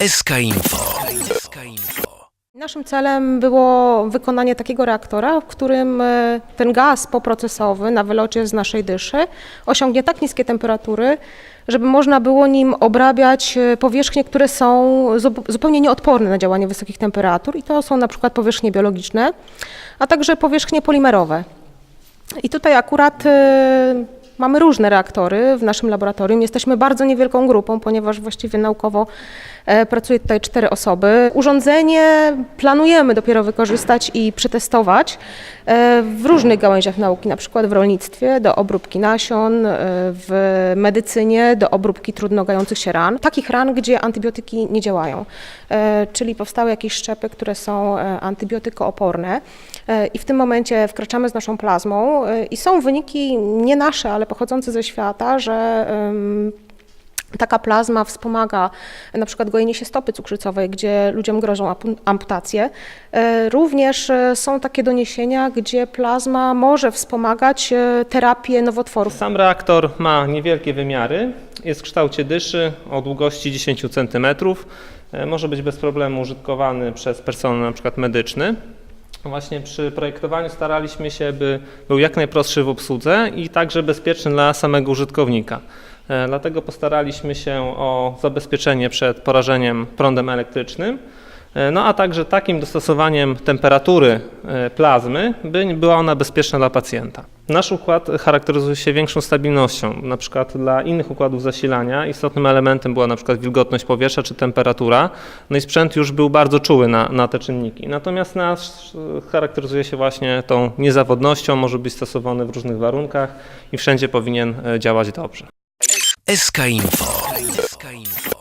SK Info. SK Info. Naszym celem było wykonanie takiego reaktora, w którym e, ten gaz poprocesowy na wylocie z naszej dyszy osiągnie tak niskie temperatury, żeby można było nim obrabiać e, powierzchnie, które są zu- zupełnie nieodporne na działanie wysokich temperatur i to są na przykład powierzchnie biologiczne, a także powierzchnie polimerowe. I tutaj akurat e, mamy różne reaktory w naszym laboratorium. Jesteśmy bardzo niewielką grupą, ponieważ właściwie naukowo pracuje tutaj cztery osoby. Urządzenie planujemy dopiero wykorzystać i przetestować e, w różnych gałęziach nauki, na przykład w rolnictwie do obróbki nasion, e, w medycynie do obróbki trudno gających się ran. Takich ran, gdzie antybiotyki nie działają, E, czyli powstały jakieś szczepy, które są e, antybiotykooporne. E, I w tym momencie wkraczamy z naszą plazmą e, i są wyniki nie nasze, ale pochodzące ze świata, że Taka plazma wspomaga na przykład gojenie się stopy cukrzycowej, gdzie ludziom grożą amputacje. E, Również e, są takie doniesienia, gdzie plazma może wspomagać e, terapię nowotworów. Sam reaktor ma niewielkie wymiary, jest w kształcie dyszy o długości 10 cm. Może być bez problemu użytkowany przez personel przykład medyczny. Właśnie przy projektowaniu staraliśmy się, by był jak najprostszy w obsłudze i także bezpieczny dla samego użytkownika. E, Dlatego postaraliśmy się o zabezpieczenie przed porażeniem prądem elektrycznym. E, No a także takim dostosowaniem temperatury e, plazmy, by była ona bezpieczna dla pacjenta. Nasz układ charakteryzuje się większą stabilnością. Na przykład dla innych układów zasilania istotnym elementem była na przykład wilgotność powietrza czy temperatura. No i sprzęt już był bardzo czuły na, na te czynniki. Natomiast nasz charakteryzuje się właśnie tą niezawodnością, może być stosowany w różnych warunkach i wszędzie powinien działać dobrze. SK Info. SK Info.